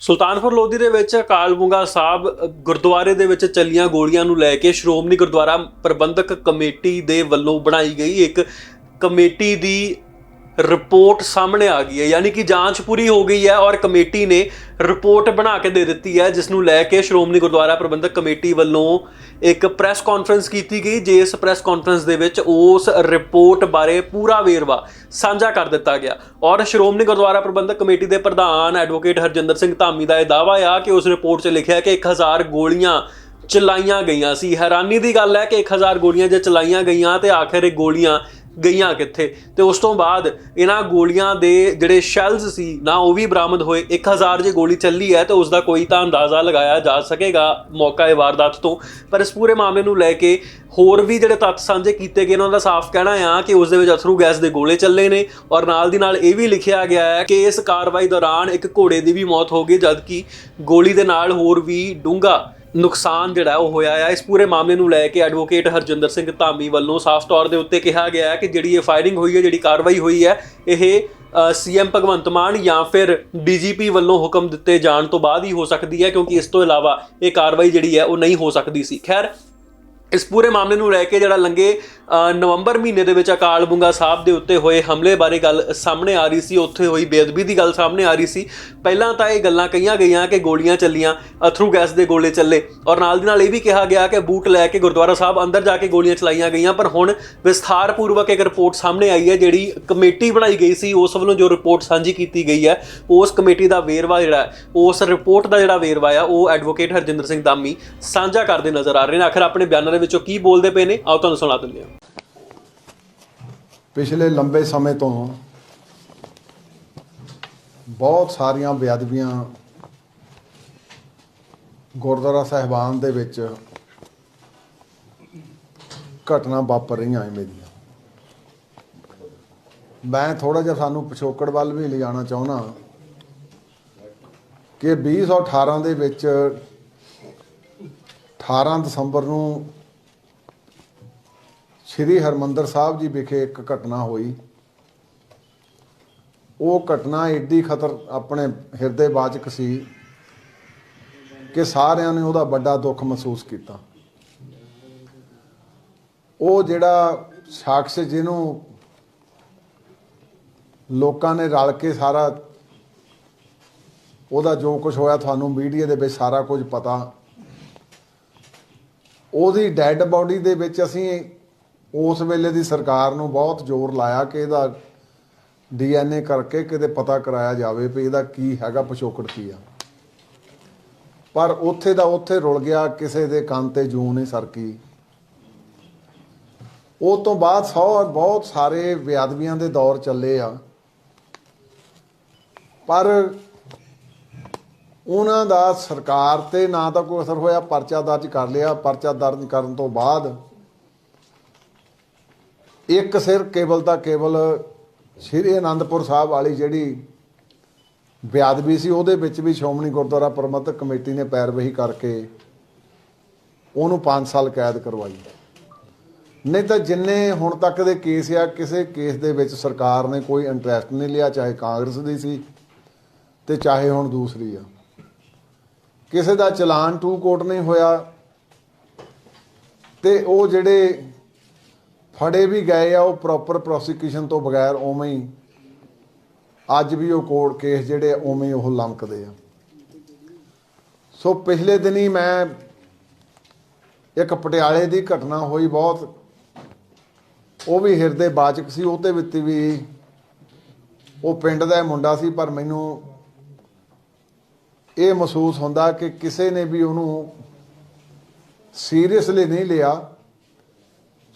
ਸੁਲਤਾਨਪੁਰ ਲੋਧੀ ਦੇ ਵਿੱਚ ਅਕਾਲ ਬੁੰਗਾ ਸਾਹਿਬ ਗੁਰਦੁਆਰੇ ਦੇ ਵਿੱਚ ਚੱਲੀਆਂ ਗੋਲੀਆਂ ਨੂੰ ਲੈ ਕੇ ਸ਼੍ਰੋਮਣੀ ਗੁਰਦੁਆਰਾ ਪ੍ਰਬੰਧਕ ਕਮੇਟੀ ਦੇ ਵੱਲੋਂ ਬਣਾਈ ਗਈ ਇੱਕ ਕਮੇਟੀ ਦੀ ਰਿਪੋਰਟ ਸਾਹਮਣੇ ਆ ਗਈ ਹੈ, ਯਾਨੀ ਕਿ ਜਾਂਚ ਪੂਰੀ ਹੋ ਗਈ ਹੈ ਔਰ ਕਮੇਟੀ ਨੇ ਰਿਪੋਰਟ ਬਣਾ ਕੇ ਦੇ ਦਿੱਤੀ ਹੈ, ਜਿਸ ਨੂੰ ਲੈ ਕੇ ਸ਼੍ਰੋਮਣੀ ਗੁਰਦੁਆਰਾ ਪ੍ਰਬੰਧਕ ਕਮੇਟੀ ਵੱਲੋਂ ਇੱਕ ਪ੍ਰੈਸ ਕਾਨਫਰੰਸ ਕੀਤੀ ਗਈ, ਜਿਸ ਪ੍ਰੈਸ ਕਾਨਫਰੰਸ ਦੇ ਵਿੱਚ ਉਸ ਰਿਪੋਰਟ ਬਾਰੇ ਪੂਰਾ ਵੇਰਵਾ ਸਾਂਝਾ ਕਰ ਦਿੱਤਾ ਗਿਆ। ਔਰ ਸ਼੍ਰੋਮਣੀ ਗੁਰਦੁਆਰਾ ਪ੍ਰਬੰਧਕ ਕਮੇਟੀ ਦੇ ਪ੍ਰਧਾਨ ਐਡਵੋਕੇਟ ਹਰਜਿੰਦਰ ਸਿੰਘ ਧਾਮੀ ਦਾ ਇਹ ਦਾਅਵਾ ਆ ਕਿ ਉਸ ਰਿਪੋਰਟ 'ਚ ਲਿਖਿਆ ਕਿ 1000 ਗੋਲੀਆਂ ਚਲਾਈਆਂ ਗਈਆਂ ਸੀ। ਹੈਰਾਨੀ ਦੀ ਗੱਲ ਹੈ ਕਿ 1000 ਗੋਲੀਆਂ ਜੇ ਚਲਾਈਆਂ ਗਈਆਂ ਤੇ ਆਖਿਰ ਇਹ ਗੋਲੀਆਂ ਗਈਆਂ ਕਿੱਥੇ? ਤੇ ਉਸ ਤੋਂ ਬਾਅਦ ਇਹਨਾਂ ਗੋਲੀਆਂ ਦੇ ਜਿਹੜੇ ਸ਼ੈਲਸ ਸੀ, ਨਾ ਉਹ ਵੀ ਬਰਾਮਦ ਹੋਏ। 1000 ਜੇ ਗੋਲੀ ਚੱਲੀ ਹੈ ਤਾਂ ਉਸ ਦਾ ਕੋਈ ਤਾਂ ਅੰਦਾਜ਼ਾ ਲਗਾਇਆ ਜਾ ਸਕੇਗਾ ਮੌਕਾ ਇਹ ਵਾਰਦਾਤ ਤੋਂ। ਪਰ ਇਸ ਪੂਰੇ ਮਾਮਲੇ ਨੂੰ ਲੈ ਕੇ ਹੋਰ ਵੀ ਜਿਹੜੇ ਤੱਥ ਸਾਂਝੇ ਕੀਤੇ ਗਏ ਉਹਨਾਂ ਦਾ ਸਾਫ਼ ਕਹਿਣਾ ਆ ਕਿ ਉਸ ਦੇ ਵਿੱਚ ਅਥਰੂ ਗੈਸ ਦੇ ਗੋਲੇ ਚੱਲੇ ਨੇ ਔਰ ਨਾਲ ਦੀ ਨਾਲ ਇਹ ਵੀ ਲਿਖਿਆ ਗਿਆ ਹੈ ਕਿ ਇਸ ਕਾਰਵਾਈ ਦੌਰਾਨ ਇੱਕ ਘੋੜੇ ਦੀ ਵੀ ਮੌਤ ਹੋ ਗਈ, ਜਦਕਿ ਗੋਲੀ ਦੇ ਨਾਲ ਹੋਰ ਵੀ ਡੂੰਘਾ ਨੁਕਸਾਨ ਜਿਹੜਾ ਉਹ ਹੋਇਆ ਆ, ਇਸ ਪੂਰੇ ਮਾਮਲੇ ਨੂੰ ਲੈ ਕੇ ਐਡਵੋਕੇਟ ਹਰਜਿੰਦਰ ਸਿੰਘ ਧਾਮੀ ਵੱਲੋਂ ਸਾਫ਼ ਤੌਰ ਦੇ ਉੱਤੇ ਕਿਹਾ ਗਿਆ ਹੈ ਕਿ ਜਿਹੜੀ ਇਹ ਫਾਇਰਿੰਗ ਹੋਈ ਹੈ, ਜਿਹੜੀ ਕਾਰਵਾਈ ਹੋਈ ਹੈ, ਇਹ ਸੀਐਮ ਭਗਵੰਤ ਮਾਨ ਜਾਂ ਫਿਰ ਡੀਜੀਪੀ ਵੱਲੋਂ ਹੁਕਮ ਦਿੱਤੇ ਜਾਣ ਤੋਂ ਬਾਅਦ ਹੀ ਹੋ ਸਕਦੀ ਹੈ, ਕਿਉਂਕਿ ਇਸ ਤੋਂ ਇਲਾਵਾ ਇਹ ਕਾਰਵਾਈ ਜਿਹੜੀ ਹੈ, ਉਹ ਨਹੀਂ ਹੋ ਸਕਦੀ ਸੀ। ਖੈਰ, ਇਸ ਪੂਰੇ ਮਾਮਲੇ ਨੂੰ ਲੈ ਕੇ ਜਿਹੜਾ ਲੰਗੇ ਨਵੰਬਰ ਮਹੀਨੇ ਦੇ ਵਿੱਚ ਅਕਾਲ ਬੁੰਗਾ ਸਾਹਿਬ ਦੇ ਉੱਤੇ ਹੋਏ ਹਮਲੇ ਬਾਰੇ ਗੱਲ ਸਾਹਮਣੇ ਆ ਰਹੀ ਸੀ, ਉੱਥੇ ਹੋਈ ਬੇਅਦਬੀ ਦੀ ਗੱਲ ਸਾਹਮਣੇ ਆ ਰਹੀ ਸੀ। ਪਹਿਲਾਂ ਤਾਂ ਇਹ ਗੱਲਾਂ ਕਹੀਆਂ ਗਈਆਂ ਕਿ ਗੋਲੀਆਂ ਚੱਲੀਆਂ, ਅਥਰੂ ਗੈਸ ਦੇ ਗੋਲੇ ਚੱਲੇ ਔਰ ਨਾਲ ਦੀ ਨਾਲ ਇਹ ਵੀ ਕਿਹਾ ਗਿਆ ਕਿ ਬੂਟ ਲੈ ਕੇ ਗੁਰਦੁਆਰਾ ਸਾਹਿਬ ਅੰਦਰ ਜਾ ਕੇ ਗੋਲੀਆਂ ਚਲਾਈਆਂ ਗਈਆਂ, ਪਰ ਹੁਣ ਵਿਸਥਾਰ ਪੂਰਵਕ ਇੱਕ ਰਿਪੋਰਟ ਸਾਹਮਣੇ ਆਈ ਹੈ, ਜਿਹੜੀ ਕਮੇਟੀ ਬਣਾਈ ਗਈ ਸੀ, ਉਸ ਵੱਲੋਂ ਜੋ ਰਿਪੋਰਟ ਸਾਂਝੀ ਕੀਤੀ ਗਈ ਹੈ, ਉਸ ਕਮੇਟੀ ਦਾ ਵੇਰਵਾ ਜਿਹੜਾ ਉਸ ਰਿਪੋਰਟ ਦਾ ਜਿਹੜਾ ਵੇਰਵਾ ਆ, ਉਹ ਐਡਵੋਕੇਟ ਹਰਜਿੰਦਰ ਸਿੰਘ ਦਾਮੀ ਸਾਂਝਾ ਕਰਦੇ ਨਜ਼ਰ ਆ ਰਹੇ ਨੇ। ਆਖਰ ਆਪਣੇ ਬਿਆਨਾਂ ਦੇ ਵਿੱਚੋਂ ਕੀ ਬੋਲਦੇ ਪਏ ਨੇ? ਆਓ ਤੁਹਾਨੂੰ ਸੁਣਾ ਦਿੰਦੇ ਹਾਂ। ਪਿਛਲੇ ਲੰਬੇ ਸਮੇਂ ਤੋਂ ਬਹੁਤ ਸਾਰੀਆਂ ਬੇਅਦਬੀਆਂ ਗੁਰਦੁਆਰਾ ਸਾਹਿਬਾਨ ਦੇ ਵਿੱਚ ਘਟਨਾ ਵਾਪਰ ਰਹੀਆਂ ਐਵੇਂ ਦੀਆਂ ਮੈਂ ਥੋੜਾ ਜਿਹਾ ਸਾਨੂੰ ਪਿਛੋਕੜ ਵੱਲ ਵੀ ਲਿਜਾਣਾ ਚਾਹੁੰਦਾ ਕਿ 2018 ਦੇ ਵਿੱਚ 18 ਦਸੰਬਰ ਨੂੰ ਸ਼੍ਰੀ ਹਰਮੰਦਰ ਸਾਹਿਬ ਜੀ ਵਿਖੇ ਇੱਕ ਘਟਨਾ ਹੋਈ। ਉਹ ਘਟਨਾ ਏਡੀ ਖਤਰ ਆਪਣੇ ਹਿਰਦੇ ਵਾਚਕ ਸੀ ਕਿ ਸਾਰਿਆਂ ਨੇ ਉਹਦਾ ਵੱਡਾ ਦੁੱਖ ਮਹਿਸੂਸ ਕੀਤਾ। ਉਹ ਜਿਹੜਾ ਸ਼ਖਸ ਜਿਹਨੂੰ ਲੋਕਾਂ ਨੇ ਰਲ ਕੇ ਸਾਰਾ ਉਹਦਾ ਜੋ ਕੁਝ ਹੋਇਆ ਤੁਹਾਨੂੰ ਮੀਡੀਆ ਦੇ ਵਿੱਚ ਸਾਰਾ ਕੁਝ ਪਤਾ। ਉਹਦੀ ਡੈੱਡ ਬਾਡੀ ਦੇ ਵਿੱਚ ਅਸੀਂ ਉਸ ਵੇਲੇ ਦੀ ਸਰਕਾਰ ਨੂੰ ਬਹੁਤ ਜ਼ੋਰ ਲਾਇਆ ਕਿ ਇਹਦਾ ਡੀਐਨਏ ਕਰਕੇ ਕਿਤੇ ਪਤਾ ਕਰਾਇਆ ਜਾਵੇ ਵੀ ਇਹਦਾ ਕੀ ਹੈਗਾ, ਪਿਛੋਕੜ ਕੀ ਆ। ਪਰ ਉੱਥੇ ਦਾ ਉੱਥੇ ਰੁਲ ਗਿਆ, ਕਿਸੇ ਦੇ ਕੰਨ ਤੇ ਜੂੰ ਨਹੀਂ ਸਰਕੀ। ਉਹ ਤੋਂ ਬਾਅਦ ਸੌ, ਬਹੁਤ ਸਾਰੇ ਵਿਆਦਵੀਆਂ ਦੇ ਦੌਰ ਚੱਲੇ ਆ। ਪਰ ਉਹਨਾਂ ਦਾ ਸਰਕਾਰ ਤੇ ਨਾ ਤਾਂ ਕੋਈ ਅਸਰ ਹੋਇਆ, ਪਰਚਾ ਦਰਜ ਕਰ ਲਿਆ। ਪਰਚਾ ਦਰਜ ਕਰਨ ਤੋਂ ਬਾਅਦ ਇੱਕ ਸਿਰ ਕੇਵਲ ਤਾਂ ਕੇਵਲ ਸ਼੍ਰੀ ਅਨੰਦਪੁਰ ਸਾਹਿਬ ਵਾਲੀ ਜਿਹੜੀ ਬਿਆਦਬੀ ਸੀ, ਉਹਦੇ ਵਿੱਚ ਵੀ ਸ਼੍ਰੋਮਣੀ ਗੁਰਦੁਆਰਾ ਪ੍ਰਬੰਧਕ ਕਮੇਟੀ ਨੇ ਪੈਰਵਹੀ ਕਰਕੇ ਉਹਨੂੰ 5 ਸਾਲ ਕੈਦ ਕਰਵਾਈ। ਨਹੀਂ ਤਾਂ ਜਿੰਨੇ ਹੁਣ ਤੱਕ ਦੇ ਕੇਸ ਆ, ਕਿਸੇ ਕੇਸ ਦੇ ਵਿੱਚ ਸਰਕਾਰ ਨੇ ਕੋਈ ਇੰਟਰਸਟ ਨਹੀਂ ਲਿਆ, ਚਾਹੇ ਕਾਂਗਰਸ ਦੀ ਸੀ ਤੇ ਚਾਹੇ ਹੁਣ ਦੂਸਰੀ ਆ। ਕਿਸੇ ਦਾ ਚਲਾਨ ਟੂ ਕੋਟ ਨਹੀਂ ਹੋਇਆ ਤੇ ਉਹ ਜਿਹੜੇ ਫੜੇ ਵੀ ਗਏ ਆ ਉਹ ਪ੍ਰੋਪਰ ਪ੍ਰੋਸੀਕਿਊਸ਼ਨ ਤੋਂ ਬਗੈਰ ਉਵੇਂ ਹੀ ਅੱਜ ਵੀ ਉਹ ਕੋਰਟ ਕੇਸ ਜਿਹੜੇ ਆ, ਉਵੇਂ ਹੀ ਉਹ ਲੰਕਦੇ ਆ। ਸੋ ਪਿਛਲੇ ਦਿਨੀ ਮੈਂ ਇੱਕ ਪਟਿਆਲੇ ਦੀ ਘਟਨਾ ਹੋਈ ਬਹੁਤ ਉਹ ਵੀ ਹਿਰਦੇ ਬਾਚਕ ਸੀ ਉਹਦੇ ਵਿੱਚ ਵੀ ਉਹ ਪਿੰਡ ਦਾ ਮੁੰਡਾ ਸੀ ਪਰ ਮੈਨੂੰ ਇਹ ਮਹਿਸੂਸ ਹੁੰਦਾ ਕਿ ਕਿਸੇ ਨੇ ਵੀ ਉਹਨੂੰ ਸੀਰੀਅਸਲੀ ਨਹੀਂ ਲਿਆ।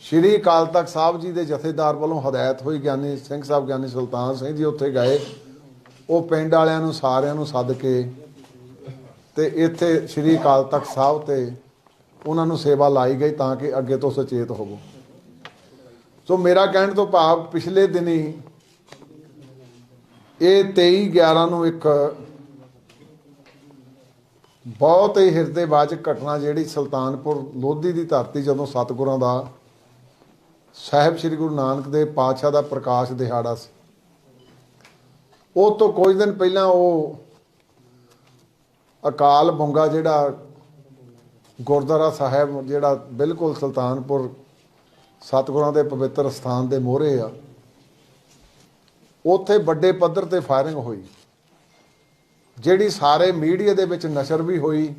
ਸ਼੍ਰੀ ਅਕਾਲ ਤਖਤ ਸਾਹਿਬ ਜੀ ਦੇ ਜਥੇਦਾਰ ਵੱਲੋਂ ਹਦਾਇਤ ਹੋਈ, ਗਿਆਨੀ ਸਿੰਘ ਸਾਹਿਬ, ਗਿਆਨੀ ਸੁਲਤਾਨ ਸਿੰਘ ਜੀ ਉੱਥੇ ਗਏ। ਉਹ ਪਿੰਡ ਵਾਲਿਆਂ ਨੂੰ, ਸਾਰਿਆਂ ਨੂੰ ਸੱਦ ਕੇ ਤੇ ਇੱਥੇ ਸ਼੍ਰੀ ਅਕਾਲ ਤਖਤ ਸਾਹਿਬ ਤੇ ਉਹਨਾਂ ਨੂੰ ਸੇਵਾ ਲਾਈ ਗਈ ਤਾਂ ਕਿ ਅੱਗੇ ਤੋਂ ਸੁਚੇਤ ਹੋਵੋ। ਸੋ ਮੇਰਾ ਕਹਿਣ ਤੋਂ ਭਾਵ, ਪਿਛਲੇ ਦਿਨੀ ਇਹ 23 11 ਨੂੰ ਇੱਕ ਬਹੁਤ ਹੀ ਹਿਰਦੇਵਾਚਕ ਘਟਨਾ ਜਿਹੜੀ ਸੁਲਤਾਨਪੁਰ ਲੋਧੀ ਦੀ ਧਰਤੀ ਜਦੋਂ ਸਤਿਗੁਰਾਂ ਦਾ ਸਾਹਿਬ ਸ੍ਰੀ ਗੁਰੂ ਨਾਨਕ ਦੇਵ ਪਾਤਸ਼ਾਹ ਦਾ ਪ੍ਰਕਾਸ਼ ਦਿਹਾੜਾ ਸੀ। ਉਹ ਤੋਂ ਕੁਝ ਦਿਨ ਪਹਿਲਾਂ ਉਹ ਅਕਾਲ ਬੁੰਗਾ ਜਿਹੜਾ ਗੁਰਦੁਆਰਾ ਸਾਹਿਬ ਜਿਹੜਾ ਬਿਲਕੁਲ ਸੁਲਤਾਨਪੁਰ ਸਤਿਗੁਰਾਂ ਦੇ ਪਵਿੱਤਰ ਸਥਾਨ ਦੇ ਮੋਹਰੇ ਆ, ਉੱਥੇ ਵੱਡੇ ਪੱਧਰ ਤੇ ਫਾਇਰਿੰਗ ਹੋਈ। ਜਿਹੜੀ ਸਾਰੇ ਮੀਡੀਆ ਦੇ ਵਿੱਚ ਨਸ਼ਰ ਵੀ ਹੋਈ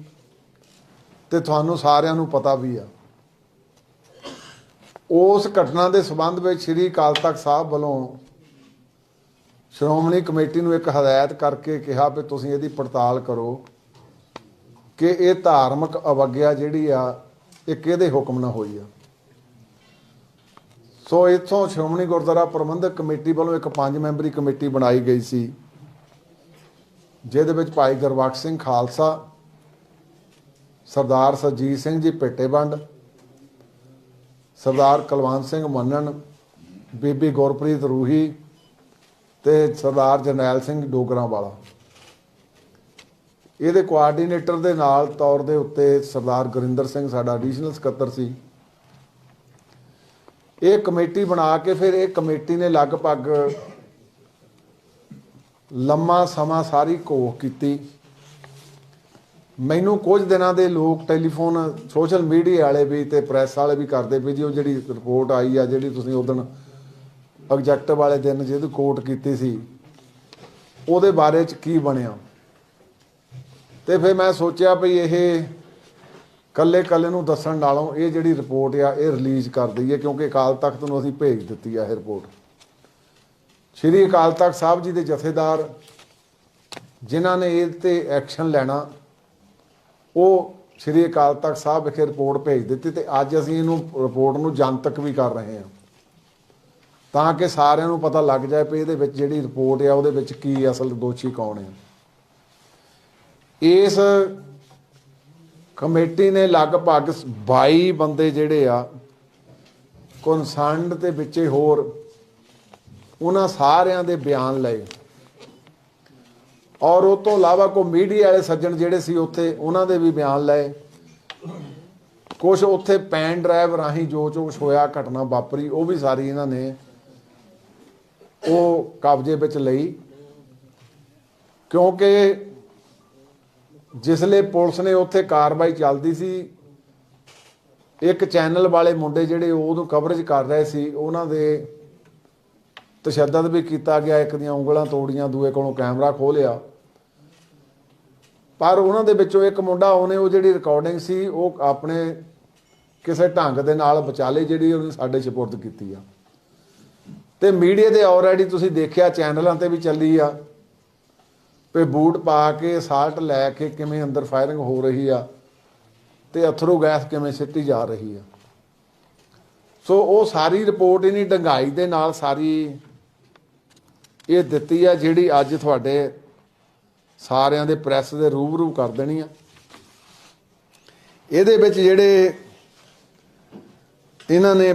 ਤੇ ਤੁਹਾਨੂੰ ਸਾਰਿਆਂ ਨੂੰ ਪਤਾ ਵੀ ਆ। ਉਸ ਘਟਨਾ ਦੇ ਸਬੰਧ ਵਿੱਚ ਸ੍ਰੀ ਅਕਾਲ ਤਖਤ ਸਾਹਿਬ ਵੱਲੋਂ ਸ਼੍ਰੋਮਣੀ ਕਮੇਟੀ ਨੂੰ ਇੱਕ ਹਦਾਇਤ ਕਰਕੇ ਕਿਹਾ ਵੀ ਤੁਸੀਂ ਇਹਦੀ ਪੜਤਾਲ ਕਰੋ ਕਿ ਇਹ ਧਾਰਮਿਕ ਅਵਗਿਆ ਜਿਹੜੀ ਆ, ਇਹ ਕਿਹਦੇ ਹੁਕਮ ਨਾਲ ਹੋਈ ਆ। ਸੋ ਇਥੋਂ ਸ਼੍ਰੋਮਣੀ ਗੁਰਦੁਆਰਾ ਪ੍ਰਬੰਧਕ ਕਮੇਟੀ ਵੱਲੋਂ ਇੱਕ ਪੰਜ ਮੈਂਬਰੀ ਕਮੇਟੀ ਬਣਾਈ ਗਈ ਸੀ, ਜਿਹਦੇ ਵਿੱਚ ਭਾਈ ਗੁਰਬਖਸ਼ ਸਿੰਘ ਖਾਲਸਾ, ਸਰਦਾਰ ਸਰਜੀਤ ਸਿੰਘ ਜੀ ਪੇਟੇਵੰਡ ਸਰਦਾਰ ਕੁਲਵੰਤ ਸਿੰਘ ਮੰਨਣ, ਬੀਬੀ ਗੁਰਪ੍ਰੀਤ ਰੂਹੀ ਤੇ ਸਰਦਾਰ ਜਰਨੈਲ ਸਿੰਘ ਡੋਗਰਾਂ ਵਾਲਾ ਇਹਦੇ ਕੋਆਰਡੀਨੇਟਰ ਦੇ ਨਾਲ ਤੌਰ ਦੇ ਉੱਤੇ ਸਰਦਾਰ ਗੁਰਿੰਦਰ ਸਿੰਘ ਸਾਡਾ ਐਡੀਸ਼ਨਲ ਸਕੱਤਰ ਸੀ। ਇਹ ਕਮੇਟੀ ਬਣਾ ਕੇ ਫਿਰ ਇਹ ਕਮੇਟੀ ਨੇ ਲਗਭਗ ਲੰਮਾ ਸਮਾਂ ਸਾਰੀ ਘੋਖ ਕੀਤੀ। ਮੈਨੂੰ ਕੁਝ ਦਿਨਾਂ ਦੇ ਲੋਕ ਟੈਲੀਫੋਨ, ਸੋਸ਼ਲ ਮੀਡੀਆ ਵਾਲੇ ਵੀ ਤੇ ਪ੍ਰੈਸ ਵਾਲੇ ਵੀ ਕਰਦੇ ਵੀ ਜੀ, ਉਹ ਜਿਹੜੀ ਰਿਪੋਰਟ ਆਈ ਆ, ਜਿਹੜੀ ਤੁਸੀਂ ਉਦੋਂ ਆਬਜੈਕਟਿਵ ਵਾਲੇ ਦਿਨ ਜਿਹਦੀ ਕੋਟ ਕੀਤੀ ਸੀ, ਉਹਦੇ ਬਾਰੇ ਚ ਕੀ ਬਣਿਆ? ਤੇ ਫਿਰ ਮੈਂ ਸੋਚਿਆ ਵੀ ਇਹ ਕੱਲੇ ਕੱਲੇ ਨੂੰ ਦੱਸਣ ਨਾਲੋਂ ਇਹ ਜਿਹੜੀ ਰਿਪੋਰਟ ਆ, ਇਹ ਰਿਲੀਜ਼ ਕਰ ਦਈਏ, ਕਿਉਂਕਿ ਅਕਾਲ ਤਖਤ ਨੂੰ ਅਸੀਂ ਭੇਜ ਦਿੱਤੀ ਆ ਇਹ ਰਿਪੋਰਟ। ਸ਼੍ਰੀ ਅਕਾਲ ਤਖਤ ਸਾਹਿਬ ਜੀ ਦੇ ਜਥੇਦਾਰ, ਜਿਨ੍ਹਾਂ ਨੇ ਇਹ ਤੇ ਐਕਸ਼ਨ ਲੈਣਾ ਉਹ ਸ਼੍ਰੀ ਅਕਾਲ ਤਖਤ ਸਾਹਿਬ ਵਿਖੇ ਰਿਪੋਰਟ ਭੇਜ ਦਿੱਤੀ ਤੇ ਅੱਜ ਅਸੀਂ ਇਹਨੂੰ ਰਿਪੋਰਟ ਨੂੰ ਜਨਤਕ ਵੀ ਕਰ ਰਹੇ ਹਾਂ। ਤਾਂ ਕਿ ਸਾਰਿਆਂ ਨੂੰ ਪਤਾ ਲੱਗ ਜਾਏ ਵੀ ਇਹਦੇ ਵਿੱਚ ਜਿਹੜੀ ਰਿਪੋਰਟ ਆ, ਉਹਦੇ ਵਿੱਚ ਕੀ ਅਸਲ ਦੋਸ਼ੀ ਕੌਣ ਹੈ ਇਸ ਕਮੇਟੀ ਨੇ ਲਗਭਗ 22 ਬੰਦੇ ਜਿਹੜੇ ਆ ਕਨਸਰਨਡ ਤੇ ਵਿੱਚੇ ਹੋਰ, ਉਹਨਾਂ ਸਾਰਿਆਂ ਦੇ ਬਿਆਨ ਲਏ। ਔਰ ਉਹ ਤੋਂ ਇਲਾਵਾ ਕੋ ਮੀਡੀਆ ਵਾਲੇ ਸੱਜਣ ਜਿਹੜੇ ਸੀ ਉੱਥੇ, ਉਹਨਾਂ ਦੇ ਵੀ ਬਿਆਨ ਲਏ। ਕੁਝ ਉੱਥੇ ਪੈਨ ਡਰਾਈਵ ਰਾਹੀਂ ਜੋ ਜੋ ਕੁਛ ਹੋਇਆ, ਘਟਨਾ ਵਾਪਰੀ, ਉਹ ਵੀ ਸਾਰੀ ਇਹਨਾਂ ਨੇ ਉਹ ਕਬਜ਼ੇ ਵਿੱਚ ਲਈ। ਕਿਉਂਕਿ ਜਿਸਲੇ ਪੁਲਿਸ ਨੇ ਉੱਥੇ ਕਾਰਵਾਈ ਚੱਲਦੀ ਸੀ, ਇੱਕ ਚੈਨਲ ਵਾਲੇ ਮੁੰਡੇ ਜਿਹੜੇ ਉਹਨੂੰ ਕਵਰੇਜ ਕਰ ਰਹੇ ਸੀ, ਉਹਨਾਂ ਦੇ ਤਸ਼ੱਦਦ ਵੀ ਕੀਤਾ ਗਿਆ, ਇੱਕ ਦੀਆਂ ਉਂਗਲਾਂ ਤੋੜੀਆਂ, ਦੂਏ ਕੋਲੋਂ ਕੈਮਰਾ ਖੋਲਿਆ ਪਰ ਉਹਨਾਂ ਦੇ ਵਿੱਚੋਂ ਇੱਕ ਮੁੰਡਾ, ਉਹਨੇ ਉਹ ਜਿਹੜੀ ਰਿਕਾਰਡਿੰਗ ਸੀ, ਉਹ ਆਪਣੇ ਕਿਸੇ ਢੰਗ ਦੇ ਨਾਲ ਬਚਾਲੇ ਜਿਹੜੀ ਉਹਨੇ ਸਾਡੇ ਸਪੁਰਦ ਕੀਤੀ ਆ। ਤੇ ਮੀਡੀਆ ਦੇ ਆਲਰੇਡੀ ਤੁਸੀਂ ਦੇਖਿਆ, ਚੈਨਲਾਂ ਤੇ ਵੀ ਚੱਲੀ ਆ। ਵੀ ਬੂਟ ਪਾ ਕੇ ਸਾਲਟ ਲੈ ਕੇ ਕਿਵੇਂ ਅੰਦਰ ਫਾਇਰਿੰਗ ਹੋ ਰਹੀ ਆ, ਤੇ ਅਥਰੂ ਗੈਸ ਕਿਵੇਂ ਸਿੱਟੀ ਜਾ ਰਹੀ ਆ। ਸੋ ਉਹ ਸਾਰੀ ਰਿਪੋਰਟ ਇਹਨੀ ਡੰਗਾਈ ਦੇ ਨਾਲ ਸਾਰੀ ਇਹ ਦਿੱਤੀ ਆ, ਜਿਹੜੀ ਅੱਜ ਤੁਹਾਡੇ ਸਾਰਿਆਂ ਦੇ ਪ੍ਰੈਸ ਦੇ ਰੂਬਰੂ ਕਰ ਦੇਣੀ ਆ। ਇਹਦੇ ਵਿੱਚ ਜਿਹੜੇ ਇਹਨਾਂ ਨੇ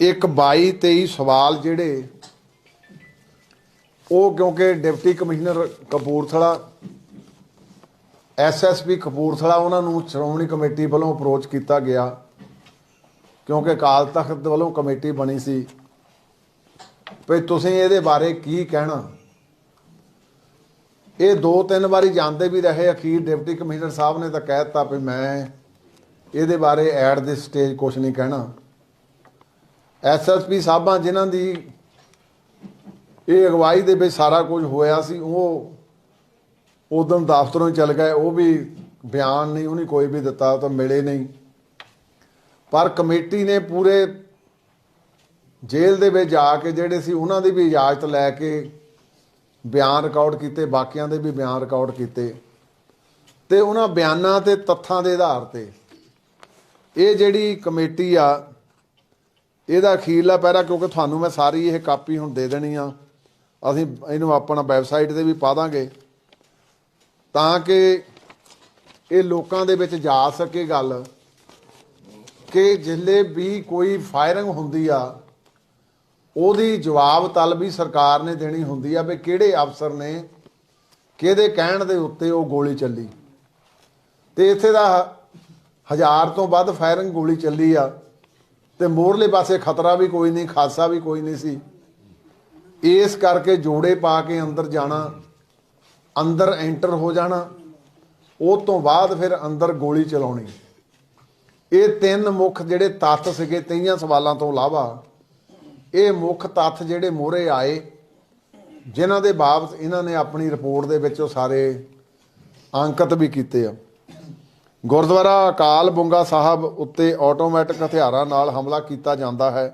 ਇੱਕ 22 23 ਸਵਾਲ ਜਿਹੜੇ, ਉਹ ਕਿਉਂਕਿ deputy commissioner Kapurthala SSP Kapurthala ਉਹਨਾਂ ਨੂੰ ਸ਼੍ਰੋਮਣੀ ਕਮੇਟੀ ਵੱਲੋਂ ਅਪਰੋਚ ਕੀਤਾ ਗਿਆ। ਕਿਉਂਕਿ ਅਕਾਲ ਤਖਤ ਵੱਲੋਂ ਕਮੇਟੀ ਬਣੀ ਸੀ। ਵੀ ਤੁਸੀਂ ਇਹਦੇ ਬਾਰੇ ਕੀ ਕਹਿਣਾ? ਇਹ ਦੋ ਤਿੰਨ ਵਾਰੀ ਜਾਂਦੇ ਵੀ ਰਹੇ, ਅਖੀਰ ਡਿਪਟੀ ਕਮਿਸ਼ਨਰ ਸਾਹਿਬ ਨੇ ਤਾਂ ਕਹਿ ਦਿੱਤਾ ਵੀ ਮੈਂ ਇਹਦੇ ਬਾਰੇ ਐਡ ਦੀ ਸਟੇਜ ਕੁਝ ਨਹੀਂ ਕਹਿਣਾ। ਐਸਐਸਪੀ ਸਾਹਿਬਾਂ ਜਿਨ੍ਹਾਂ ਦੀ ਇਹ ਅਗਵਾਈ ਦੇ ਵਿੱਚ ਸਾਰਾ ਕੁਝ ਹੋਇਆ ਸੀ, ਉਹ ਉਦੋਂ ਦਫ਼ਤਰੋਂ ਹੀ ਚਲ ਗਏ, ਉਹ ਵੀ ਬਿਆਨ ਨਹੀਂ, ਉਹਨੇ ਕੋਈ ਵੀ ਦਿੱਤਾ ਤਾਂ ਮਿਲੇ ਨਹੀਂ। ਪਰ ਕਮੇਟੀ ਨੇ ਪੂਰੇ ਜੇਲ੍ਹ ਦੇ ਵਿੱਚ ਜਾ ਕੇ ਜਿਹੜੇ ਸੀ, ਉਹਨਾਂ ਦੀ ਵੀ ਇਜਾਜ਼ਤ ਲੈ ਕੇ ਬਿਆਨ ਰਿਕਾਰਡ ਕੀਤੇ, ਬਾਕੀਆਂ ਦੇ ਵੀ ਬਿਆਨ ਰਿਕਾਰਡ ਕੀਤੇ। ਤੇ ਉਹਨਾਂ ਬਿਆਨਾਂ ਤੇ ਤੱਥਾਂ ਦੇ ਆਧਾਰ ਤੇ ਇਹ ਜਿਹੜੀ ਕਮੇਟੀ ਆ, ਇਹਦਾ ਅਖੀਰਲਾ ਪੈਰਾ ਕਿਉਂਕਿ ਤੁਹਾਨੂੰ ਮੈਂ ਸਾਰੀ ਇਹ ਕਾਪੀ ਹੁਣ ਦੇ ਦੇਣੀ ਆ, ਅਸੀਂ ਇਹਨੂੰ ਆਪਣਾ ਵੈਬਸਾਈਟ ਤੇ ਵੀ ਪਾ ਦਾਂਗੇ, ਤਾਂ ਕਿ ਇਹ ਲੋਕਾਂ ਦੇ ਵਿੱਚ ਜਾ ਸਕੇ ਗੱਲ, ਕਿ ਜਿੱਲੇ ਵੀ ਕੋਈ ਫਾਇਰਿੰਗ ਹੁੰਦੀ ਆ ਉਹਦੀ ਜਵਾਬ ਤਲਬੀ ਸਰਕਾਰ ਨੇ ਦੇਣੀ ਹੁੰਦੀ ਆ ਵੀ ਕਿਹੜੇ ਅਫਸਰ ਨੇ, ਕਿਹਦੇ ਕਹਿਣ ਦੇ ਉੱਤੇ ਉਹ ਗੋਲੀ ਚੱਲੀ। ਤੇ ਇੱਥੇ ਦਾ ਹਜ਼ਾਰ ਤੋਂ ਵੱਧ ਫਾਇਰਿੰਗ ਗੋਲੀ ਚੱਲੀ ਆ। ਤੇ ਮੋਰਲੇ ਪਾਸੇ ਖਤਰਾ ਵੀ ਕੋਈ ਨਹੀਂ, ਖਾਸਾ ਵੀ ਕੋਈ ਨਹੀਂ ਸੀ। ਇਸ ਕਰਕੇ ਜੋੜੇ ਪਾ ਕੇ ਅੰਦਰ ਜਾਣਾ, ਅੰਦਰ ਐਂਟਰ ਹੋ ਜਾਣਾ, ਉਹ ਤੋਂ ਬਾਅਦ ਫਿਰ ਅੰਦਰ ਗੋਲੀ ਚਲਾਉਣੀ। ਇਹ ਤਿੰਨ ਮੁੱਖ ਜਿਹੜੇ ਤੱਤ ਸੀਗੇ, ਤਈਆਂ ਸਵਾਲਾਂ ਤੋਂ ਇਲਾਵਾ ਇਹ ਮੁੱਖ ਤੱਥ ਜਿਹੜੇ ਮੋਹਰੇ ਆਏ, ਜਿਨ੍ਹਾਂ ਦੇ ਬਾਬਤ ਇਹਨਾਂ ਨੇ ਆਪਣੀ ਰਿਪੋਰਟ ਦੇ ਵਿੱਚ ਉਹ ਸਾਰੇ ਅੰਕਿਤ ਵੀ ਕੀਤੇ ਆ। ਗੁਰਦੁਆਰਾ ਅਕਾਲ ਬੁੰਗਾ ਸਾਹਿਬ ਉੱਤੇ ਆਟੋਮੈਟਿਕ ਹਥਿਆਰਾਂ ਨਾਲ ਹਮਲਾ ਕੀਤਾ ਜਾਂਦਾ ਹੈ।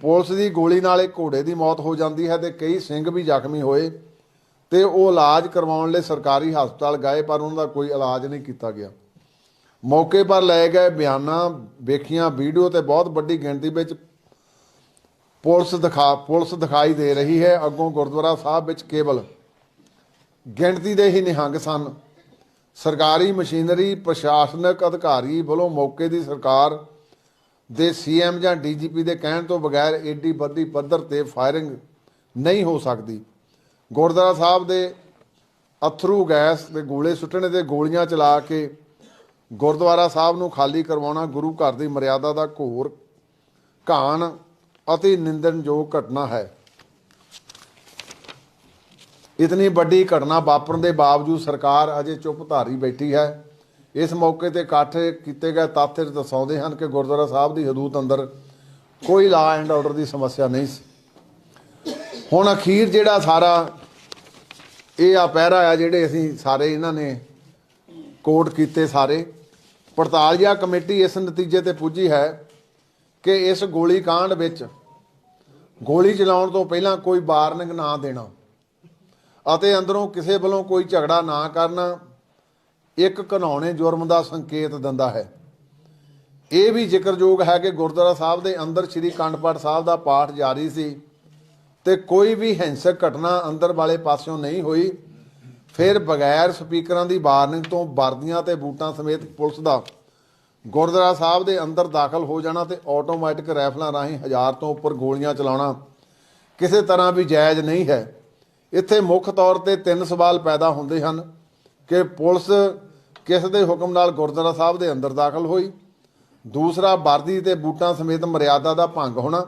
ਪੁਲਿਸ ਦੀ ਗੋਲੀ ਨਾਲ ਇੱਕ ਘੋੜੇ ਦੀ ਮੌਤ ਹੋ ਜਾਂਦੀ ਹੈ ਤੇ ਕਈ ਸਿੰਘ ਵੀ ਜ਼ਖਮੀ ਹੋਏ ਤੇ ਉਹ ਇਲਾਜ ਕਰਵਾਉਣ ਲਈ ਸਰਕਾਰੀ ਹਸਪਤਾਲ ਗਏ, ਪਰ ਉਹਨਾਂ ਦਾ ਕੋਈ ਇਲਾਜ ਨਹੀਂ ਕੀਤਾ ਗਿਆ। ਮੌਕੇ ਪਰ ਲਏ ਗਏ ਬਿਆਨਾਂ, ਵੇਖੀਆਂ, ਵੀਡੀਓ ਤੇ ਬਹੁਤ ਵੱਡੀ ਗਿਣਤੀ ਵਿੱਚ ਪੁਲਿਸ ਦਿਖਾ, ਪੁਲਿਸ ਦਿਖਾਈ ਦੇ ਰਹੀ ਹੈ ਅੱਗੋਂ ਗੁਰਦੁਆਰਾ ਸਾਹਿਬ ਵਿੱਚ ਕੇਵਲ ਗਿਣਤੀ ਦੇ ਹੀ ਨਿਹੰਗ ਸਨ। ਸਰਕਾਰੀ ਮਸ਼ੀਨਰੀ, ਪ੍ਰਸ਼ਾਸਨਿਕ ਅਧਿਕਾਰੀ ਵੱਲੋਂ ਮੌਕੇ ਦੀ ਸਰਕਾਰ ਦੇ ਸੀਐਮ ਜਾਂ ਡੀਜੀਪੀ ਦੇ ਕਹਿਣ ਤੋਂ ਬਗੈਰ ਏਡੀ ਵੱਡੀ ਪੱਧਰ ਤੇ ਫਾਇਰਿੰਗ ਨਹੀਂ ਹੋ ਸਕਦੀ। ਗੁਰਦੁਆਰਾ ਸਾਹਿਬ ਦੇ ਅਥਰੂ ਗੈਸ ਦੇ ਗੋਲੇ ਸੁੱਟਣੇ ਤੇ ਗੋਲੀਆਂ ਚਲਾ ਕੇ ਗੁਰਦੁਆਰਾ ਸਾਹਿਬ ਨੂੰ ਖਾਲੀ ਕਰਵਾਉਣਾ ਗੁਰੂ ਘਰ ਦੀ ਮਰਿਆਦਾ ਦਾ ਘੋਰ ਘਾਣ ਅਤੇ ਨਿੰਦਣਯੋਗ ਘਟਨਾ ਹੈ। ਇਤਨੀ ਵੱਡੀ ਘਟਨਾ ਵਾਪਰਨ ਦੇ ਬਾਵਜੂਦ ਸਰਕਾਰ ਅਜੇ ਚੁੱਪ ਧਾਰੀ ਬੈਠੀ ਹੈ। ਇਸ ਮੌਕੇ ਤੇ ਇਕੱਠ ਕੀਤੇ ਗਏ ਤੱਥ ਇਹ ਦਰਸਾਉਂਦੇ ਹਨ ਕਿ ਗੁਰਦੁਆਰਾ ਸਾਹਿਬ ਦੀ ਹਦੂਦ ਅੰਦਰ ਕੋਈ ਲਾ ਐਂਡ ਆਰਡਰ ਦੀ ਸਮੱਸਿਆ ਨਹੀਂ ਸੀ। ਹੁਣ ਅਖੀਰ ਜਿਹੜਾ ਸਾਰਾ ਇਹ ਆ ਪਹਿਰਾ ਆ ਜਿਹੜੇ ਅਸੀਂ ਸਾਰੇ ਇਹਨਾਂ ਨੇ ਕੋਟ ਕੀਤੇ ਸਾਰੇ, ਪੜਤਾਲ ਪੜਤਾਲੀਆ ਕਮੇਟੀ ਇਸ ਨਤੀਜੇ ਤੇ ਪੁੱਜੀ ਹੈ ਕਿ ਇਸ ਗੋਲੀ ਕਾਂਡ ਵਿੱਚ ਗੋਲੀ ਚਲਾਉਣ ਤੋਂ ਪਹਿਲਾਂ ਕੋਈ ਵਾਰਨਿੰਗ ਨਾ ਦੇਣਾ ਅਤੇ ਅੰਦਰੋਂ ਕਿਸੇ ਵੱਲੋਂ ਕੋਈ ਝਗੜਾ ਨਾ ਕਰਨਾ, ਇੱਕ ਘਨਾਉਣੇ ਜੁਰਮ ਦਾ ਸੰਕੇਤ ਦਿੰਦਾ ਹੈ। ਇਹ ਵੀ ਜ਼ਿਕਰਯੋਗ ਹੈ ਕਿ ਗੁਰਦੁਆਰਾ ਸਾਹਿਬ ਦੇ ਅੰਦਰ ਸ੍ਰੀ ਕੰਡਪਾਠ ਸਾਹਿਬ ਦਾ ਪਾਠ ਜਾਰੀ ਸੀ ਤੇ ਕੋਈ ਵੀ ਹਿੰਸਕ ਘਟਨਾ ਅੰਦਰ ਵਾਲੇ ਪਾਸਿਓਂ ਨਹੀਂ ਹੋਈ। ਫਿਰ ਬਗੈਰ ਸਪੀਕਰਾਂ ਦੀ ਵਾਰਨਿੰਗ ਤੋਂ ਵਰਦੀਆਂ ਤੇ ਬੂਟਾਂ ਸਮੇਤ ਪੁਲਿਸ ਦਾ ਗੁਰਦੁਆਰਾ ਸਾਹਿਬ ਦੇ ਅੰਦਰ ਦਾਖਲ ਹੋ ਜਾਣਾ ਤੇ ਆਟੋਮੈਟਿਕ ਰਾਈਫਲਾਂ ਰਾਹੀਂ ਹਜ਼ਾਰ ਤੋਂ ਉੱਪਰ ਗੋਲੀਆਂ ਚਲਾਉਣਾ ਕਿਸੇ ਤਰ੍ਹਾਂ ਵੀ ਜਾਇਜ਼ ਨਹੀਂ ਹੈ। ਇੱਥੇ ਮੁੱਖ ਤੌਰ ਤੇ ਤਿੰਨ ਸਵਾਲ ਪੈਦਾ ਹੁੰਦੇ ਹਨ ਕਿ ਪੁਲਿਸ ਕਿਸ ਦੇ ਹੁਕਮ ਨਾਲ ਗੁਰਦੁਆਰਾ ਸਾਹਿਬ ਦੇ ਅੰਦਰ ਦਾਖਲ ਹੋਈ? ਦੂਸਰਾ, ਵਰਦੀ ਤੇ ਬੂਟਾਂ ਸਮੇਤ ਮਰਿਆਦਾ ਦਾ ਭੰਗ ਹੋਣਾ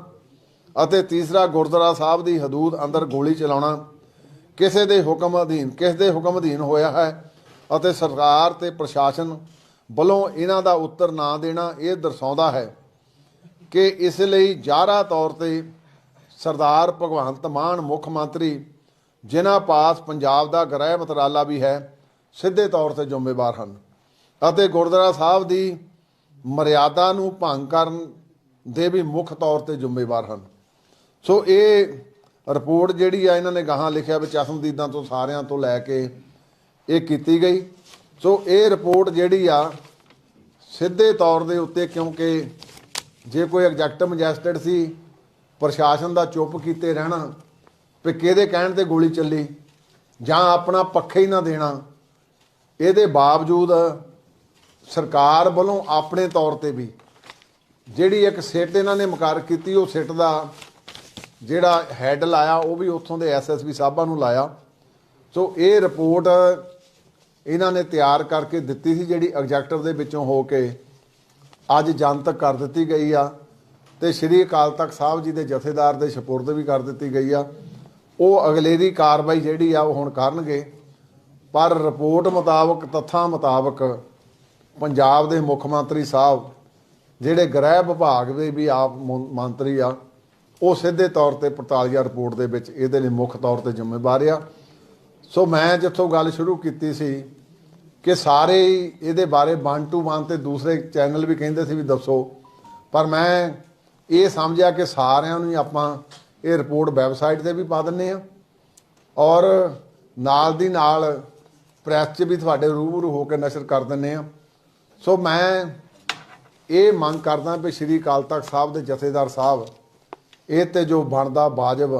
ਅਤੇ ਤੀਸਰਾ, ਗੁਰਦੁਆਰਾ ਸਾਹਿਬ ਦੀ ਹਦੂਦ ਅੰਦਰ ਗੋਲੀ ਚਲਾਉਣਾ। ਕਿਸੇ ਦੇ ਹੁਕਮ ਅਧੀਨ ਕਿਸ ਦੇ ਹੁਕਮ ਅਧੀਨ ਹੋਇਆ ਹੈ ਅਤੇ ਸਰਕਾਰ ਤੇ ਪ੍ਰਸ਼ਾਸਨ ਵੱਲੋਂ ਇਹਨਾਂ ਦਾ ਉੱਤਰ ਨਾ ਦੇਣਾ ਇਹ ਦਰਸਾਉਂਦਾ ਹੈ ਕਿ ਇਸ ਲਈ ਜਾਹਰਾ ਤੌਰ ਤੇ ਸਰਦਾਰ ਭਗਵੰਤ ਮਾਨ ਮੁੱਖ ਮੰਤਰੀ, ਜਿਨ੍ਹਾਂ ਪਾਸ ਪੰਜਾਬ ਦਾ ਗ੍ਰਹਿ ਮੰਤਰਾਲਾ ਵੀ ਹੈ, ਸਿੱਧੇ ਤੌਰ ਤੇ ਜ਼ਿੰਮੇਵਾਰ ਹਨ ਅਤੇ ਗੁਰਦੁਆਰਾ ਸਾਹਿਬ ਦੀ ਮਰਿਆਦਾ ਨੂੰ ਭੰਗ ਕਰਨ ਦੇ ਵੀ ਮੁੱਖ ਤੌਰ ਤੇ ਜ਼ਿੰਮੇਵਾਰ ਹਨ। ਸੋ ਇਹ ਰਿਪੋਰਟ ਜਿਹੜੀ ਆ, ਇਹਨਾਂ ਨੇ ਗਾਹਾਂ ਲਿਖਿਆ ਵਿੱਚ ਅਸਮਦੀਦਾਂ ਤੋਂ ਸਾਰਿਆਂ ਤੋਂ ਲੈ ਕੇ ਇਹ ਕੀਤੀ ਗਈ। ਸੋ ਇਹ ਰਿਪੋਰਟ ਜਿਹੜੀ ਆ, ਸਿੱਧੇ ਤੌਰ ਦੇ ਉੱਤੇ ਕਿਉਂਕਿ ਜੇ ਕੋਈ ਐਗਜੈਕਟ ਮੈਜਿਸਟਰੇਟ ਸੀ, ਪ੍ਰਸ਼ਾਸਨ ਦਾ ਚੁੱਪ ਕੀਤੇ ਰਹਿਣਾ ਵੀ ਕਿਹਦੇ ਕਹਿਣ ਤੇ ਗੋਲੀ ਚੱਲੀ ਜਾਂ ਆਪਣਾ ਪੱਖੇ ਹੀ ਨਾ ਦੇਣਾ, ਇਹਦੇ ਬਾਵਜੂਦ ਸਰਕਾਰ ਵੱਲੋਂ ਆਪਣੇ ਤੌਰ ਤੇ ਵੀ ਜਿਹੜੀ ਇੱਕ ਸਿੱਟ ਇਹਨਾਂ ਨੇ ਮੁਕਾਰ ਕੀਤੀ, ਉਹ ਸਿੱਟ ਦਾ ਜਿਹੜਾ ਹੈੱਡ ਲਾਇਆ, ਉਹ ਵੀ ਉੱਥੋਂ ਦੇ ਐਸਐਸਪੀ ਸਾਹਿਬਾਂ ਨੂੰ ਲਾਇਆ। ਸੋ ਇਹ ਰਿਪੋਰਟ ਇਹਨਾਂ ਨੇ ਤਿਆਰ ਕਰਕੇ ਦਿੱਤੀ ਸੀ ਜਿਹੜੀ ਐਗਜ਼ੈਕਟਿਵ ਦੇ ਵਿੱਚੋਂ ਹੋ ਕੇ ਅੱਜ ਜਨਤਕ ਕਰ ਦਿੱਤੀ ਗਈ ਆ ਤੇ ਸ਼੍ਰੀ ਅਕਾਲ ਤਖਤ ਸਾਹਿਬ ਜੀ ਦੇ ਜਥੇਦਾਰ ਦੇ ਸਪੁਰਦ ਵੀ ਕਰ ਦਿੱਤੀ ਗਈ ਆ। ਉਹ ਅਗਲੇਰੀ ਕਾਰਵਾਈ ਜਿਹੜੀ ਆ ਉਹ ਹੁਣ ਕਰਨਗੇ। ਪਰ ਰਿਪੋਰਟ ਮੁਤਾਬਕ, ਤੱਥਾਂ ਮੁਤਾਬਕ ਪੰਜਾਬ ਦੇ ਮੁੱਖ ਮੰਤਰੀ ਸਾਹਿਬ ਜਿਹੜੇ ਗ੍ਰਹਿ ਵਿਭਾਗ ਦੇ ਵੀ ਆਪ ਮੰਤਰੀ ਆ, ਉਹ ਸਿੱਧੇ ਤੌਰ ਤੇ ਪੜਤਾਲੀਆ ਰਿਪੋਰਟ ਦੇ ਵਿੱਚ ਇਹਦੇ ਲਈ ਮੁੱਖ ਤੌਰ ਤੇ ਜ਼ਿੰਮੇਵਾਰ ਆ। ਸੋ ਮੈਂ ਜਿੱਥੋਂ ਗੱਲ ਸ਼ੁਰੂ ਕੀਤੀ ਸੀ ਕਿ ਸਾਰੇ ਇਹਦੇ ਬਾਰੇ 1 ਟੂ 1 ਤੇ ਦੂਸਰੇ ਚੈਨਲ ਵੀ ਕਹਿੰਦੇ ਸੀ ਵੀ ਦੱਸੋ। ਪਰ ਮੈਂ ਇਹ ਸਮਝਿਆ ਕਿ ਸਾਰਿਆਂ ਨੂੰ ਆਪਾਂ ਇਹ ਰਿਪੋਰਟ ਵੈਬਸਾਈਟ ਤੇ ਵੀ ਪਾ ਦਿੰਨੇ ਆ ਔਰ ਨਾਲ ਦੀ ਨਾਲ ਪ੍ਰੈਸ 'ਚ ਵੀ ਤੁਹਾਡੇ ਰੂਬਰੂ ਹੋ ਕੇ ਨਸ਼ਰ ਕਰ ਦਿੰਨੇ ਆ ਸੋ ਮੈਂ ਇਹ ਮੰਗ ਕਰਦਾ ਵੀ ਸ਼੍ਰੀ ਅਕਾਲ ਤਖਤ ਸਾਹਿਬ ਦੇ ਜਥੇਦਾਰ ਸਾਹਿਬ, ਇਹ ਤੇ ਜੋ ਬਣਦਾ ਬਾਜਬ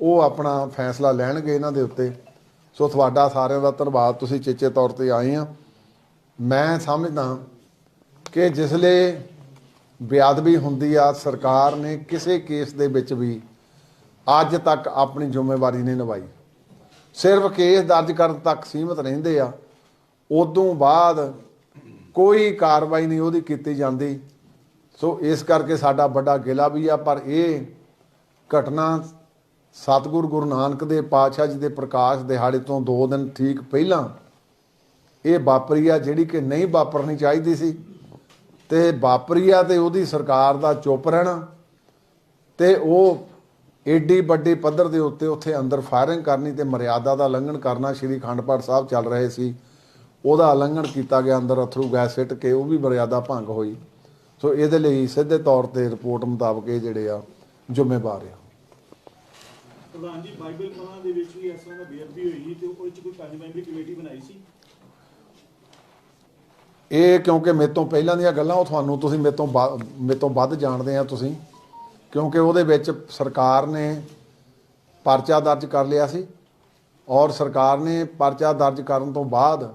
ਉਹ ਆਪਣਾ ਫੈਸਲਾ ਲੈਣਗੇ ਇਹਨਾਂ ਦੇ ਉੱਤੇ। ਸੋ ਤੁਹਾਡਾ ਸਾਰਿਆਂ ਦਾ ਧੰਨਵਾਦ, ਤੁਸੀਂ ਚੇਚੇ ਤੌਰ ਤੇ ਆਏ ਆ। ਮੈਂ ਸਮਝਦਾ ਕਿ ਜਿਸਲੇ ਬੇਅਦਬੀ ਹੁੰਦੀ ਆ, ਸਰਕਾਰ ਨੇ ਕਿਸੇ ਕੇਸ ਦੇ ਵਿੱਚ ਵੀ ਅੱਜ ਤੱਕ ਆਪਣੀ ਜ਼ਿੰਮੇਵਾਰੀ ਨਹੀਂ ਨਿਭਾਈ। ਸਿਰਫ ਕੇਸ ਦਰਜ ਕਰਨ ਤੱਕ ਸੀਮਤ ਰਹਿੰਦੇ ਆ, ਉਦੋਂ ਬਾਅਦ ਕੋਈ ਕਾਰਵਾਈ ਨਹੀਂ ਉਹਦੀ ਕੀਤੀ ਜਾਂਦੀ। ਸੋ ਇਸ ਕਰਕੇ ਸਾਡਾ ਵੱਡਾ ਗਿਲਾ ਵੀ ਆ, ਪਰ ਇਹ ਘਟਨਾ ਸਤਿਗੁਰੂ ਗੁਰੂ ਨਾਨਕ ਦੇ ਪਾਤਸ਼ਾਹ ਜੀ ਦੇ ਪ੍ਰਕਾਸ਼ ਦਿਹਾੜੇ ਤੋਂ 2 ਦਿਨ ਠੀਕ ਪਹਿਲਾਂ ਇਹ ਵਾਪਰੀ ਆ, ਜਿਹੜੀ ਕਿ ਨਹੀਂ ਵਾਪਰਨੀ ਚਾਹੀਦੀ ਸੀ। ਤੇ ਵਾਪਰੀ ਆ ਤੇ ਉਹਦੀ ਸਰਕਾਰ ਦਾ ਚੁੱਪ ਰਹਿਣਾ ਤੇ ਉਹ ਏਡੀ ਵੱਡੀ ਪੱਧਰ ਦੇ ਉੱਤੇ ਉੱਥੇ ਅੰਦਰ ਫਾਇਰਿੰਗ ਕਰਨੀ ਤੇ ਮਰਿਆਦਾ ਦਾ ਉਲੰਘਣ ਕਰਨਾ ਸ਼੍ਰੀ ਅਖੰਡ ਪਾਠ ਸਾਹਿਬ ਚੱਲ ਰਹੇ ਸੀ। ਉਹਦਾ ਉਲੰਘਣ ਕੀਤਾ ਗਿਆ ਅੰਦਰ, ਅਥਰੂ ਗੈਸ ਸਿੱਟ ਕੇ ਉਹ ਵੀ ਮਰਿਆਦਾ ਭੰਗ ਹੋਈ। ਸੋ ਇਹਦੇ ਲਈ ਸਿੱਧੇ ਤੌਰ ਤੇ ਰਿਪੋਰਟ ਮੁਤਾਬਕ ਇਹ ਜਿਹੜੇ ਆ ਜ਼ਿੰਮੇਵਾਰ ਆ। ਪ੍ਰਧਾਨ ਜੀ ਬਾਈਬਲ ਕਲਾਂ ਦੇ ਵਿੱਚ ਵੀ ਇਸ ਤਰ੍ਹਾਂ ਦਾ ਬੇਅਦਬੀ ਹੋਈ ਤੇ ਉਹ ਚ ਕੋਈ ਪੰਜ ਮੈਂਬਰੀ ਕਮੇਟੀ ਬਣਾਈ ਸੀ? ਇਹ ਕਿਉਂਕਿ ਮੇਰੇ ਤੋਂ ਪਹਿਲਾਂ ਦੀਆਂ ਗੱਲਾਂ ਉਹ ਤੁਹਾਨੂੰ ਤੁਸੀਂ ਮੇਰੇ ਤੋਂ ਮੇਰੇ ਤੋਂ ਵੱਧ ਜਾਣਦੇ ਆ ਤੁਸੀਂ। ਕਿਉਂਕਿ ਉਹਦੇ ਵਿੱਚ ਸਰਕਾਰ ਨੇ ਪਰਚਾ ਦਰਜ ਕਰ ਲਿਆ ਸੀ ਔਰ ਸਰਕਾਰ ਨੇ ਪਰਚਾ ਦਰਜ ਕਰਨ ਤੋਂ ਬਾਅਦ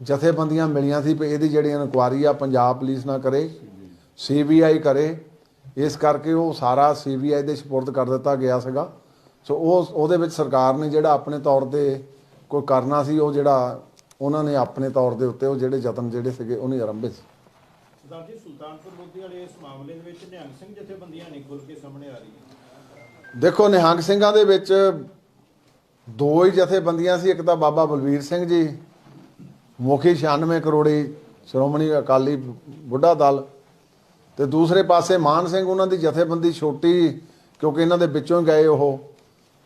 ਜਥੇਬੰਦੀਆਂ ਮਿਲੀਆਂ ਸੀ ਵੀ ਇਹਦੀ ਜਿਹੜੀ ਇਨਕੁਆਰੀ ਆ ਪੰਜਾਬ ਪੁਲਿਸ ਨਾ ਕਰੇ ਸੀਬੀਆਈ ਕਰੇ। ਇਸ ਕਰਕੇ ਉਹ ਸਾਰਾ ਸੀਬੀਆਈ ਦੇ ਸਪੁਰਦ ਕਰ ਦਿੱਤਾ ਗਿਆ ਸੀਗਾ। ਸੋ ਉਹ ਉਹਦੇ ਵਿੱਚ ਸਰਕਾਰ ਨੇ ਜਿਹੜਾ ਆਪਣੇ ਤੌਰ ਤੇ ਕੋਈ ਕਰਨਾ ਸੀ ਉਹ ਜਿਹੜਾ ਉਹਨਾਂ ਨੇ ਆਪਣੇ ਤੌਰ ਦੇ ਉੱਤੇ ਉਹ ਜਿਹੜੇ ਯਤਨ ਜਿਹੜੇ ਸੀਗੇ ਉਹਨੇ ਆਰੰਭੇ ਸੀ। ਸਰਦਾਰ ਜੀ ਸੁਲਤਾਨਪੁਰ ਲੋਧੀ ਵਾਲੇ ਇਸ ਮਾਮਲੇ ਦੇ ਵਿੱਚ ਨਿਹੰਗ ਸਿੰਘ ਜਥੇਬੰਦੀਆਂ ਨਹੀਂ ਖੁੱਲ ਕੇ ਸਾਹਮਣੇ ਆ ਰਹੀਆਂ ਦੇਖੋ ਨਿਹੰਗ ਸਿੰਘਾਂ ਦੇ ਵਿੱਚ ਦੋ ਹੀ ਜਥੇਬੰਦੀਆਂ ਸੀ ਇੱਕ ਤਾਂ ਬਾਬਾ ਬਲਵੀਰ ਸਿੰਘ ਜੀ ਮੁਖੀ 96 ਕਰੋੜੀ ਸ਼੍ਰੋਮਣੀ ਅਕਾਲੀ ਬੁੱਢਾ ਦਲ ਤੇ ਦੂਸਰੇ ਪਾਸੇ ਮਾਨ ਸਿੰਘ ਉਹਨਾਂ ਦੀ ਜਥੇਬੰਦੀ ਛੋਟੀ ਕਿਉਂਕਿ ਇਹਨਾਂ ਦੇ ਵਿੱਚੋਂ ਗਏ ਉਹ।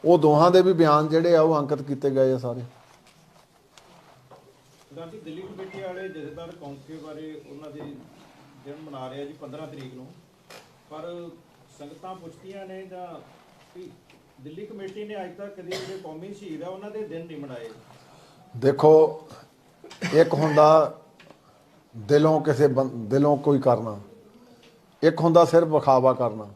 ਉਹ ਦੋਹਾਂ ਦੇ ਵੀ ਬਿਆਨ ਜਿਹੜੇ ਆ ਉਹ ਅੰਕਿਤ ਕੀਤੇ ਗਏ ਆ ਸਾਰੇ। ਜੀ ਦਿੱਲੀ ਕਮੇਟੀ ਵਾਲੇ ਜਥੇਦਾਰ ਕੌਂਕੇ ਬਾਰੇ ਉਹਨਾਂ ਦੇ ਦਿਨ ਮਨਾ ਰਹੇ ਆ ਜੀ 15 ਤਰੀਕ ਨੂੰ। ਪਰ ਸੰਗਤਾਂ ਪੁੱਛਦੀਆਂ ਨੇ ਜਾਂ ਦਿੱਲੀ ਕਮੇਟੀ ਨੇ ਅੱਜ ਤੱਕ ਕਦੇ ਜਿਹੜੇ ਕੌਮੀ ਸ਼ਹੀਦ ਆ ਉਹਨਾਂ ਦੇ ਦਿਨ ਨਹੀਂ ਮਨਾਏ। ਦੇਖੋ ਇੱਕ ਹੁੰਦਾ ਦਿਲੋਂ ਕਿਸੇ ਦਿਲੋਂ ਕੋਈ ਕਰਨਾ ਇੱਕ ਹੁੰਦਾ ਸਿਰਫ ਵਿਖਾਵਾ ਕਰਨਾ।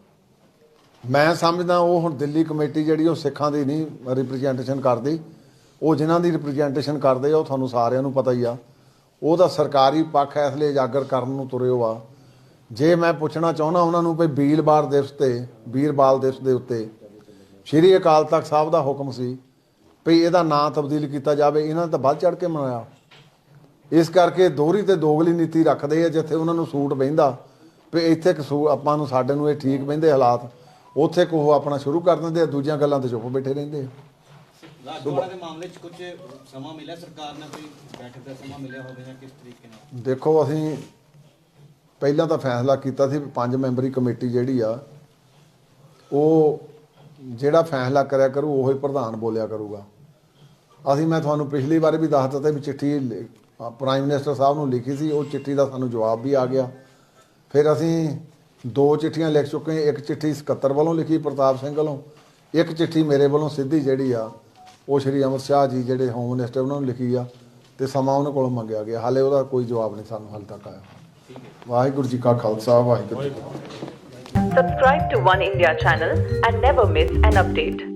ਮੈਂ ਸਮਝਦਾ ਉਹ ਹੁਣ ਦਿੱਲੀ ਕਮੇਟੀ ਜਿਹੜੀ ਉਹ ਸਿੱਖਾਂ ਦੀ ਨਹੀਂ ਰਿਪਰੈਜ਼ੈਂਟੇਸ਼ਨ ਕਰਦੀ, ਉਹ ਜਿਨ੍ਹਾਂ ਦੀ ਰਿਪਰੈਜ਼ੈਂਟੇਸ਼ਨ ਕਰਦੇ ਆ, ਉਹ ਤੁਹਾਨੂੰ ਸਾਰਿਆਂ ਨੂੰ ਪਤਾ ਹੀ ਆ। ਉਹ ਤਾਂ ਸਰਕਾਰੀ ਪੱਖ ਇਸ ਲਈ ਉਜਾਗਰ ਕਰਨ ਨੂੰ ਤੁਰਿਓ ਆ। ਜੇ ਮੈਂ ਪੁੱਛਣਾ ਚਾਹੁੰਦਾ ਉਹਨਾਂ ਨੂੰ ਵੀ ਵੀਰਵਾਰ ਦਿਵਸ ਤੇ ਵੀਰਬਾਲ ਦਿਵਸ ਦੇ ਉੱਤੇ, ਸ਼੍ਰੀ ਅਕਾਲ ਤਖਤ ਸਾਹਿਬ ਦਾ ਹੁਕਮ ਸੀ ਵੀ ਇਹਦਾ ਨਾਂ ਤਬਦੀਲ ਕੀਤਾ ਜਾਵੇ, ਇਹਨਾਂ ਤਾਂ ਵੱਧ ਚੜ ਕੇ ਮਨਾਇਆ। ਇਸ ਕਰਕੇ ਦੋਹਰੀ ਤੇ ਦੋਗਲੀ ਨੀਤੀ ਰੱਖਦੇ ਆ, ਜਿੱਥੇ ਉਹਨਾਂ ਨੂੰ ਸੂਟ ਬਹਿੰਦਾ, ਵੀ ਇੱਥੇ ਕਸੂ ਆਪਾਂ ਨੂੰ, ਸਾਡੇ ਨੂੰ ਇਹ ਠੀਕ ਬਹਿੰਦੇ ਹਾਲਾਤ। ਉੱਥੇ ਕੋ ਆਪਣਾ ਸ਼ੁਰੂ ਕਰ ਦਿੰਦੇ ਆ ਦੂਜੀਆਂ ਗੱਲਾਂ ਤੇ ਚੁੱਪ ਬੈਠੇ ਰਹਿੰਦੇ ਆ। ਰਾਜਵਾੜਾ ਦੇ ਮਾਮਲੇ 'ਚ ਕੁਝ ਸਮਾਂ ਮਿਲਿਆ? ਸਰਕਾਰ ਨਾਲ ਕੋਈ ਬੈਠਕ ਦਾ ਸਮਾਂ ਮਿਲਿਆ ਹੋਵੇ ਜਾਂ ਕਿਸ ਤਰੀਕੇ ਨਾਲ? ਦੇਖੋ ਅਸੀਂ ਪਹਿਲਾਂ ਤਾਂ ਫੈਸਲਾ ਕੀਤਾ ਸੀ ਪੰਜ ਮੈਂਬਰੀ ਕਮੇਟੀ ਜਿਹੜੀ ਆ ਉਹ ਜਿਹੜਾ ਫੈਸਲਾ ਕਰਿਆ ਕਰੂ ਉਹ ਹੀ ਪ੍ਰਧਾਨ ਬੋਲਿਆ ਕਰੂਗਾ। ਅਸੀਂ ਮੈਂ ਤੁਹਾਨੂੰ ਪਿਛਲੀ ਵਾਰ ਵੀ ਦੱਸ ਦਿੱਤਾ ਵੀ ਚਿੱਠੀ ਪ੍ਰਾਈਮ ਮਿਨਿਸਟਰ ਸਾਹਿਬ ਨੂੰ ਲਿਖੀ ਸੀ ਉਹ ਚਿੱਠੀ ਦਾ ਸਾਨੂੰ ਜਵਾਬ ਵੀ ਆ ਗਿਆ। ਫਿਰ ਅਸੀਂ ਦੋ ਚਿੱਠੀਆਂ ਲਿਖ ਚੁੱਕੇ ਇੱਕ ਚਿੱਠੀ ਸਕੱਤਰ ਵੱਲੋਂ ਲਿਖੀ, ਪ੍ਰਤਾਪ ਸਿੰਘ ਵੱਲੋਂ। ਇੱਕ ਚਿੱਠੀ ਮੇਰੇ ਵੱਲੋਂ ਸਿੱਧੀ ਜਿਹੜੀ ਆ, ਉਹ ਸ਼੍ਰੀ ਅਮਰ ਸ਼ਾਹ ਜੀ ਜਿਹੜੇ ਹੋਮ ਮਿਨਿਸਟਰ ਉਹਨਾਂ ਨੂੰ ਲਿਖੀ ਆ ਤੇ ਸਮਾਂ ਉਹਨਾਂ ਕੋਲੋਂ ਮੰਗਿਆ ਗਿਆ। ਹਾਲੇ ਉਹਦਾ ਕੋਈ ਜਵਾਬ ਨਹੀਂ ਸਾਨੂੰ ਹਾਲੇ ਤੱਕ ਆਇਆ। ਵਾਹਿਗੁਰੂ ਜੀ ਕਾ ਖਾਲਸਾ, ਵਾਹਿਗੁਰੂ ਜੀ ਕੀ ਫਤਿਹ। Subscribe to One India channel and never miss.